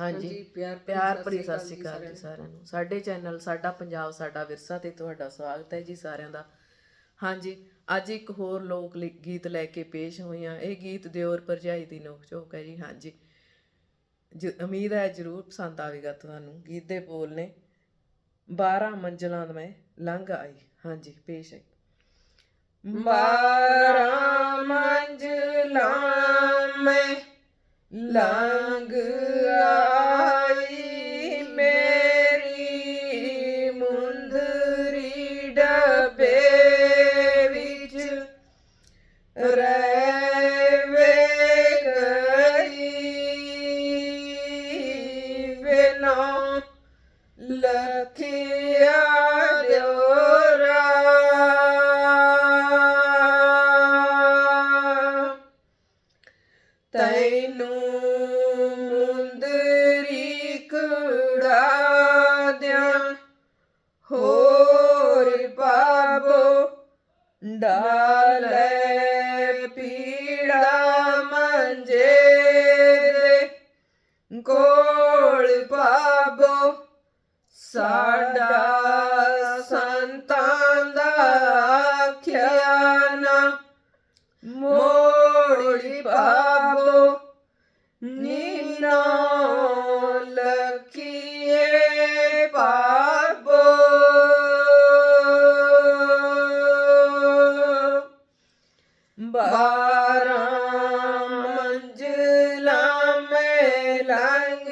ਹਾਂਜੀ। ਪਿਆਰ ਪਿਆਰ ਭਰੀ ਸਤਿ ਸ਼੍ਰੀ ਅਕਾਲ ਜੀ ਸਾਰਿਆਂ ਨੂੰ। ਸਾਡੇ ਚੈਨਲ ਸਾਡਾ ਪੰਜਾਬ ਸਾਡਾ ਵਿਰਸਾ ਤੇ ਤੁਹਾਡਾ ਸਵਾਗਤ ਹੈ ਜੀ ਸਾਰਿਆਂ ਦਾ। ਹਾਂਜੀ ਅੱਜ ਇੱਕ ਹੋਰ ਲੋਕ ਲੀ- ਗੀਤ ਲੈ ਕੇ ਪੇਸ਼ ਹੋਏ ਹਾਂ। ਇਹ ਗੀਤ ਦਿਓਰ ਭਰਜਾਈ ਦੀ ਨੋਕ ਝੋਕ ਹੈ ਜੀ ਹਾਂਜੀ। ਜ- ਉਮੀਦ ਹੈ ਜਰੂਰ ਪਸੰਦ ਆਵੇਗਾ ਤੁਹਾਨੂੰ। ਗੀਤ ਦੇ ਬੋਲ ਨੇ 12 ਮੰਜ਼ਲਾਂ ਮੈਂ ਲੰਘ ਆਈ। ਹਾਂਜੀ ਪੇਸ਼ ਹੈ। ਬਾਰਾਂ ਮੰਜ਼ਲਾਂ ਮੈਂ ਲੰਘ ਤੈਨੂੰ ਮੁੰਦਰੀ ਕੜਾ ਦਿਆਂ। ਹੋਰ ਪਾਬੋ ਡਾਲੇ, ਪੀੜਾ ਮੰਜੇ ਦੇ। ਕੋਲ ਪਾਬੋ ਸਾਡਾ ਸੰਤਾਂ ਦਾ ਆਖਿਆ ਨਾ। ਲਖੀਏ ਬਾਬੋ ਬਾਰਾਂ ਮੰਜ਼ਲਾਂ ਮੈਂ ਲੰਘ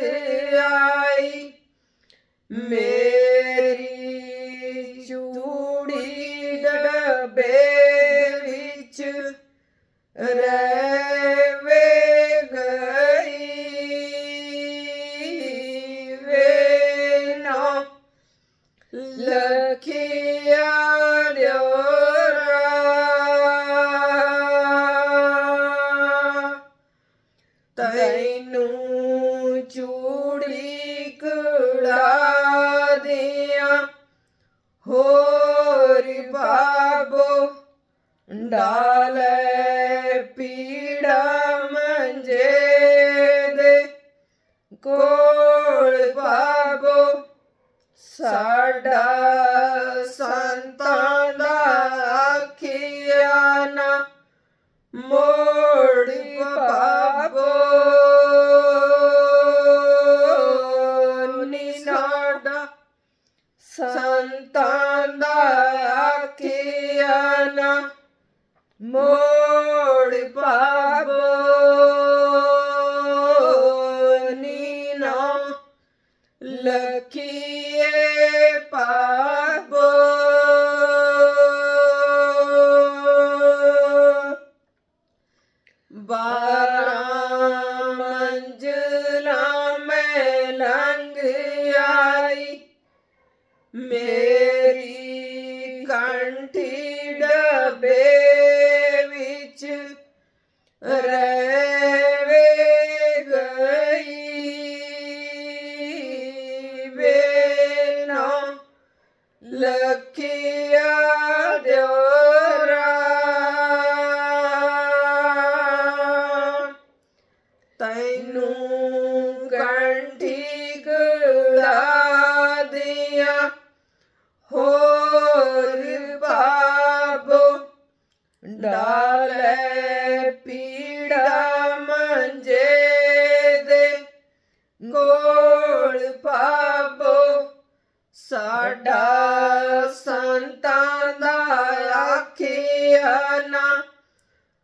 ਆਈ ਲਖਿਆ ਦਿਓਰਾ ਤੈਨੂੰ ਚੂੜੀ ਕੜਾ ਦਿਆਂ। ਹੋਰ ਬਾਬੋ ਡਾਲੇ ਪੀੜਾ ਮੰਜੇ ਦੇ। ਕੋਲ ਬਾਬੋ ਸਾਡਾ ਸੰਤਾਂ ਦਾ ਆਖਿਆ ਮੋੜੀ ਬਾਬੋ ਨੀ ਸਾਡਾ ਸੰਤਾਂ ਦਾ ਆਖਿਆ ਨਾ കണ്ടിട ബേവിച്ച് ਡਾਲੇ ਪੀੜਾ ਮੰਜੇ ਦੇ ਕੋਲ ਪਾਬੋ ਸਾਡਾ ਸੰਤਾਂ ਦਾ ਆਖਿਆ ਨਾ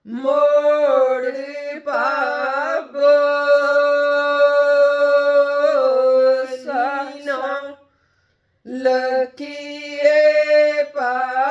ਮੋੜ ਪਾਬੋ ਸਾਨਾ ਲਕੀਏ ਪਾ